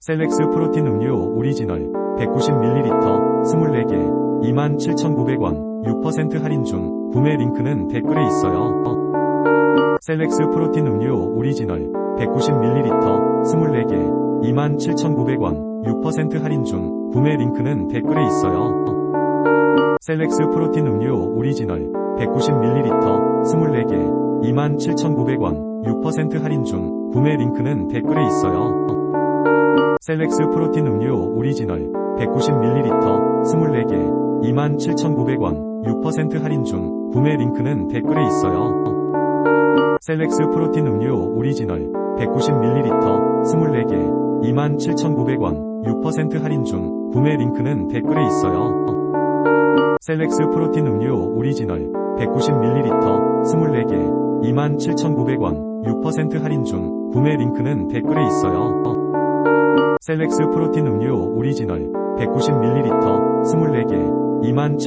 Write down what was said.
셀렉스 프로틴 음료 오리지널 190ml 24개 27,900원 6% 할인 중 구매 링크는 댓글에 있어요. 셀렉스 프로틴 음료 오리지널 190ml 24개 27,900원 6% 할인 중 구매 링크는 댓글에 있어요. 셀렉스 프로틴 음료 오리지널 190ml 24개 27,900원 6% 할인 중 구매 링크는 댓글에 있어요. 셀렉스 프로틴 음료 오리지널 190ml 24개 27,900원 6% 할인 중 구매 링크는 댓글에 있어요. 셀렉스 프로틴 음료 오리지널 190ml 24개 27,900원 6% 할인 중 구매 링크는 댓글에 있어요. 셀렉스 프로틴 음료 오리지널 190ml 24개 27,900원 6% 할인 중 구매 링크는 댓글에 있어요. 셀렉스 프로틴 음료 오리지널 190ml 24개 27,900원